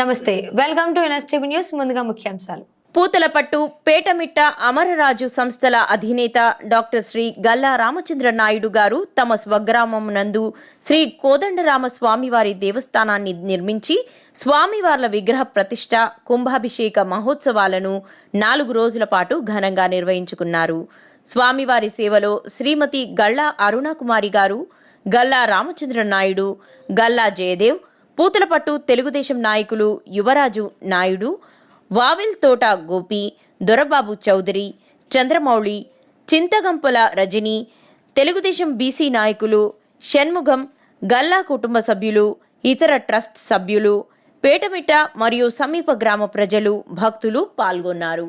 నమస్తే welcome to NSTV news ముందుగా ముఖ్యాంశాలు. పూతలపట్టు పేటమిట్ట అమరరాజు సంస్థల అధినేత డాక్టర్ శ్రీ గల్లా రామచంద్ర నాయుడు గారు తమ స్వగ్రామం నందు శ్రీ కోదండరామ స్వామివారి దేవస్థానాన్ని నిర్మించి స్వామివార్ల విగ్రహ ప్రతిష్ట కుంభాభిషేక మహోత్సవాలను నాలుగు రోజుల పాటు ఘనంగా నిర్వహించుకున్నారు. స్వామివారి సేవలో శ్రీమతి గల్లా అరుణకుమారి గారు గల్లా రామచంద్ర నాయుడు గల్లా జయదేవ్ పూతలపట్టు తెలుగుదేశం నాయకులు యువరాజు నాయుడు వావిల్ తోట గోపి దొరబాబు చౌదరి చంద్రమౌళి చింతగంపల రజని తెలుగుదేశం బీసీ నాయకులు షణ్ముగం గల్లా కుటుంబ సభ్యులు ఇతర ట్రస్ట్ సభ్యులు పేటమిట్ట మరియు సమీప గ్రామ ప్రజలు భక్తులు పాల్గొన్నారు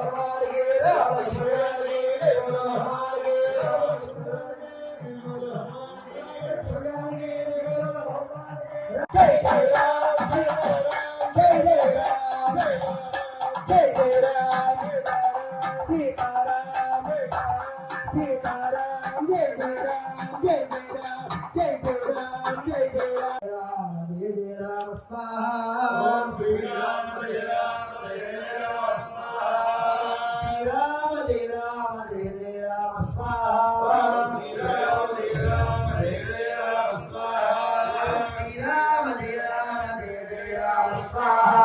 Jai Jai Ram, Jai Jai Ram, Jai Jai Ram, Jai Jai Ram, Swaha. passar.